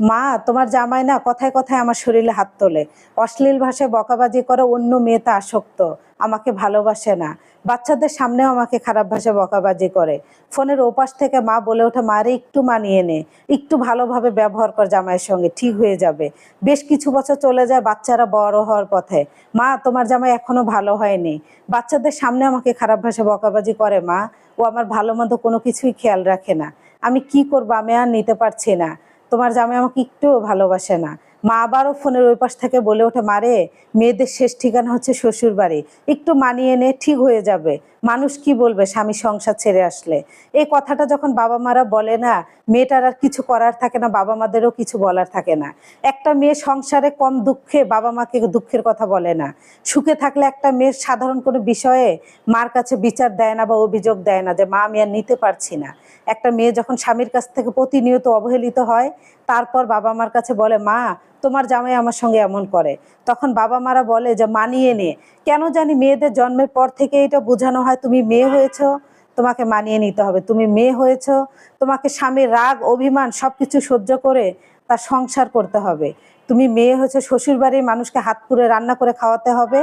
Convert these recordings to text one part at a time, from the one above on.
মা, তোমার জামাই না কথায় কথায় আমার শরীরে হাত তোলে। অশ্লীল ভাষায় বকাবাজি করে অন্য মেয়েতে আসক্ত। আমাকে ভালোবাসে না। বাচ্চাদের সামনেও আমাকে খারাপ ভাষায় বকাবাজি করে। ফোনের ওপাশ থেকে মা বলে ওঠে মারে একটু মানিয়ে নে। একটু ভালোভাবে ব্যবহার কর জামাইয়ের সঙ্গে, ঠিক হয়ে যাবে। বেশ কিছু বছর চলে যায় বাচ্চারা বড় হওয়ার পথে। মা, তোমার জামাই এখনও ভালো হয়নি। বাচ্চাদের সামনে আমাকে খারাপ ভাষায় বকাবাজি করে, মা। ও আমার ভালো মন্দ কোনো কিছুই খেয়াল রাখে না। আমি কি করব? আমি আর নিতে পারছি না। তোমার জামাই আমাকে একটুও ভালোবাসে না। মা আবারও ফোনের ওই পাশ থেকে বলে ওঠে মারে মেয়েদের শেষ ঠিকানা হচ্ছে শ্বশুর বাড়ি একটু মানিয়ে নে, ঠিক হয়ে যাবে। মানুষ কি বলবে স্বামী সংসার ছেড়ে আসলে? এই কথাটা যখন বাবা মারা বলে না, মেয়েটার আর কিছু করার থাকে না, বাবা মাদেরও কিছু বলার থাকে না। একটা মেয়ে সংসারে কম দুঃখে বাবা মাকে দুঃখের কথা বলে না। সুখে থাকলে একটা মেয়ের সাধারণ কোনো বিষয়ে মার কাছে বিচার দেয় না বা অভিযোগ দেয় না যে, মা, আমি আর নিতে পারছি না। একটা মেয়ে যখন স্বামীর কাছ থেকে প্রতিনিয়ত অবহেলিত হয় তারপর বাবা মার কাছে বলে, মা, তোমার জামাই আমার সঙ্গে এমন করে। তখন বাবা মারা বলে যে মানিয়ে নে। কেন জানি মেয়েদের জন্মের পর থেকে এটা বোঝানো হয়, তুমি মেয়ে হয়েছো। তোমাকে মানিয়ে নিতে হবে। তুমি মেয়ে হয়েছো, তোমাকে স্বামীর রাগ, অভিমান সব কিছু সহ্য করে তার সংসার করতে হবে। তুমি মেয়ে হয়েছে, শ্বশুর বাড়ির মানুষকে হাত পুড়ে রান্না করে খাওয়াতে হবে।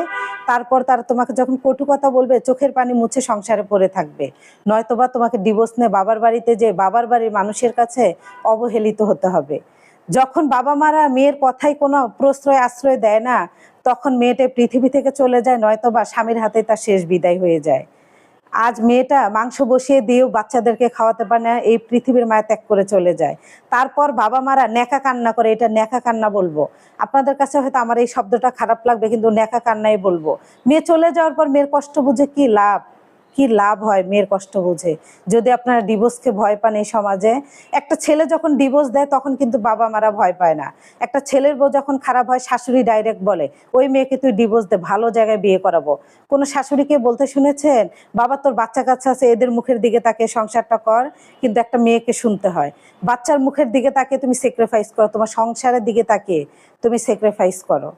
তারপর তারা তোমাকে যখন কটু কথা বলবে, চোখের পানি মুছে সংসারে পড়ে থাকবে। নয়তোবা তোমাকে ডিভোর্স নিয়ে বাবার বাড়িতে যে বাবার বাড়ির মানুষের কাছে অবহেলিত হতে হবে। যখন বাবা মারা মেয়ের কথাই কোনো প্রশ্রয়, আশ্রয় দেয় না, তখন মেয়েটা পৃথিবী থেকে চলে যায়, নয়তোবা স্বামীর হাতে তার শেষ বিদায় হয়ে যায়। আজ মেয়েটা মাংস বসিয়ে দিয়েও বাচ্চাদেরকে খাওয়াতে পারে না, এই পৃথিবীর মায়া ত্যাগ করে চলে যায়। তারপর বাবা মারা ন্যাকা কান্না করে, এটা ন্যাকা কান্না বলব। আপনাদের কাছে হয়তো আমার এই শব্দটা খারাপ লাগবে, কিন্তু ন্যাকা কান্নাই বলব। মেয়ে চলে যাওয়ার পর মেয়ের কষ্ট বুঝে কি লাভ? কি লাভ হয় মেয়ের কষ্ট বুঝে? যদি আপনারা ডিভোর্সকে ভয় পান এই সমাজে, একটা ছেলে যখন ডিভোর্স দেয় তখন কিন্তু বাবা মারা ভয় পায় না। একটা ছেলের বউ যখন খারাপ হয়, শাশুড়ি ডাইরেক্ট বলে, ওই মেয়েকে তুই ডিভোর্স দে, ভালো জায়গায় বিয়ে করাবো। কোনো শাশুড়িকে বলতে শুনেছেন, বাবা, তোর বাচ্চা কাচ্চা আছে, এদের মুখের দিকে তাকে সংসারটা কর। কিন্তু একটা মেয়েকে শুনতে হয়, বাচ্চার মুখের দিকে তাকে তুমি স্যাক্রিফাইস করো, তোমার সংসারের দিকে তাকে তুমি স্যাক্রিফাইস করো।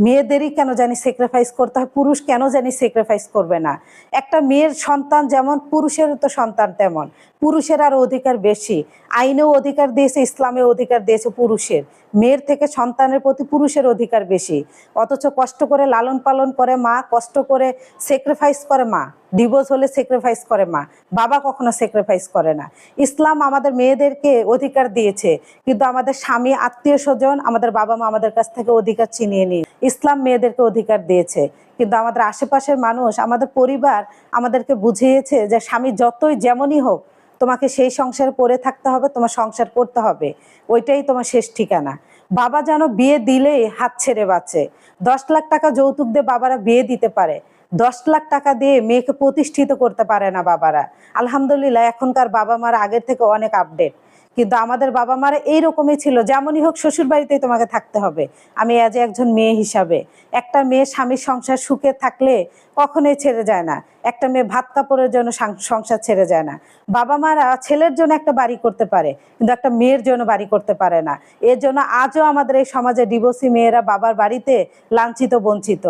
মেয়েদেরই কেন জানি স্যাক্রিফাইস করতে হয়, পুরুষ কেন জানি স্যাক্রিফাইস করবে না? একটা মেয়ের সন্তান যেমন, পুরুষেরও তো সন্তান তেমন। পুরুষের আর অধিকার বেশি। আইনেও অধিকার দিয়েছে, ইসলামেও অধিকার দিয়েছে পুরুষের। মেয়ের থেকে সন্তানের প্রতি পুরুষের অধিকার বেশি। অথচ কষ্ট করে লালন পালন করে মা, কষ্ট করে স্যাক্রিফাইস করে মা। ডিভোর্স হলে স্যাক্রিফাইস করে মা। বাবা কখনো স্যাক্রিফাইস করে না। ইসলাম আমাদের মেয়েদেরকে অধিকার দিয়েছে। কিন্তু আমাদের স্বামী, আত্মীয় স্বজন, আমাদের বাবা মা আমাদের কাছ থেকে অধিকার ছিনিয়ে নিয়ে ইসলাম মেয়েদেরকে অধিকার দিয়েছে। কিন্তু আমাদের আশেপাশের মানুষ, আমাদের পরিবার আমাদেরকে বুঝিয়েছে যে স্বামী যতই যেমনই হোক, তোমাকে সেই সংসারে পড়ে থাকতে হবে, তোমার সংসার করতে হবে। ওইটাই তোমার শেষ ঠিকানা। বাবা যেন বিয়ে দিলেই হাত ছেড়ে বাঁচে। দশ লাখ টাকা যৌতুক দিয়ে বাবারা বিয়ে দিতে পারে। দশ লাখ টাকা দিয়ে মেয়েকে প্রতিষ্ঠিত করতে পারে না বাবারা। আলহামদুলিল্লাহ, এখনকার বাবা মার আগের থেকে অনেক আপডেট কিন্তু আমাদের বাবা মারা এইরকমই ছিল। যেমনই হোক শ্বশুর বাড়িতেই তোমাকে থাকতে হবে। আমি আজ একজন মেয়ে হিসাবে। একটা মেয়ে স্বামীর সংসার সুখে থাকলে কখনোই ছেড়ে যায় না। একটা মেয়ে ভাত কাপড়ের জন্য সংসার ছেড়ে যায় না। বাবা মারা ছেলের জন্য একটা বাড়ি করতে পারে, কিন্তু একটা মেয়ের জন্য বাড়ি করতে পারে না। এর জন্য আজও আমাদের এই সমাজে ডিভোর্সি মেয়েরা বাবার বাড়িতে লাঞ্ছিত, বঞ্চিত।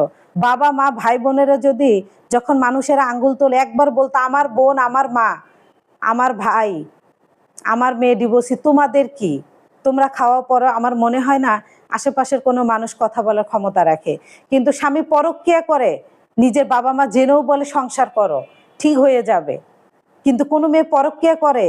বাবা মা ভাই বোনেরা যদি যখন মানুষেরা আঙ্গুল তোলে, একবার বলতো, আমার বোন, আমার মা, আমার ভাই আমার মেয়ে ডিভোর্সি, তোমাদের কি? তোমরা খাওয়া পরো আমার মনে হয় না আশেপাশের কোনো মানুষ কথা বলার ক্ষমতা রাখে। কিন্তু স্বামী পরক্রিয়া করে, নিজের বাবা মা জেনেও বলে সংসার করো, ঠিক হয়ে যাবে। কিন্তু কোনো মেয়ে পরক্রিয়া করে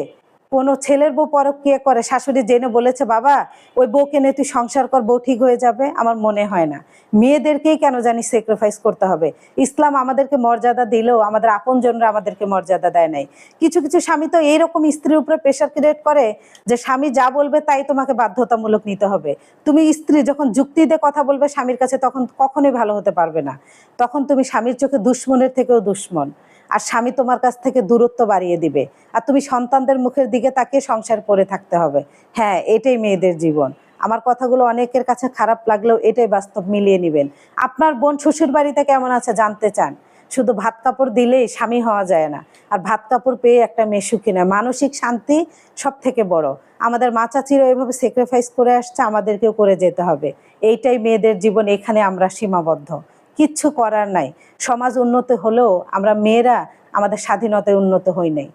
কোনো ছেলের বউ পরক্রিয়া করে? শাশুড়ি জেনে বলেছে, বাবা, ওই বউকে নিয়ে তুই সংসার কর, বউ ঠিক হয়ে যাবে। আমার মনে হয় না। মেয়েদেরকেই কেন জানি স্যাক্রিফাইস করতে হবে? ইসলাম আমাদেরকে মর্যাদা দিলেও আমাদের আপনজনরা আমাদেরকে মর্যাদা দেয় নাই। কিছু কিছু স্বামী তো এইরকম স্ত্রীর উপরে প্রেশার ক্রিয়েট করে যে, স্বামী যা বলবে তাই তোমাকে বাধ্যতামূলক নিতে হবে। তুমি স্ত্রী যখন যুক্তি দিয়ে কথা বলবে, স্বামীর কাছে তখন কখনোই ভালো হতে পারবে না। তখন তুমি স্বামীর চোখে দুশ্মনের থেকেও দুশ্মন। আর স্বামী তোমার কাছ থেকে দূরত্ব বাড়িয়ে দিবে। আর তুমি সন্তানদের মুখের দিকে তাকিয়ে সংসার করে থাকতে হবে। হ্যাঁ এটাই মেয়েদের জীবন। আমার কথাগুলো অনেকের কাছে খারাপ লাগলেও এটাই বাস্তব মিলিয়ে নেবেন। আপনার বোন শ্বশুর বাড়িতে কেমন আছে জানতে চান? শুধু ভাত কাপড় দিলেই স্বামী হওয়া যায় না। আর ভাত কাপড় পেয়ে একটা মেয়ে সুখী না। মানসিক শান্তি সব থেকে বড়। আমাদের মা চাচিরা এভাবে স্যাক্রিফাইস করে আসছে, আমাদেরকেও করে যেতে হবে। এইটাই মেয়েদের জীবন, এখানে আমরা সীমাবদ্ধ। কিচ্ছু করার নাই। সমাজ উন্নত হলেও আমরা মেয়েরা আমাদের স্বাধীনতায় উন্নত হই নাই।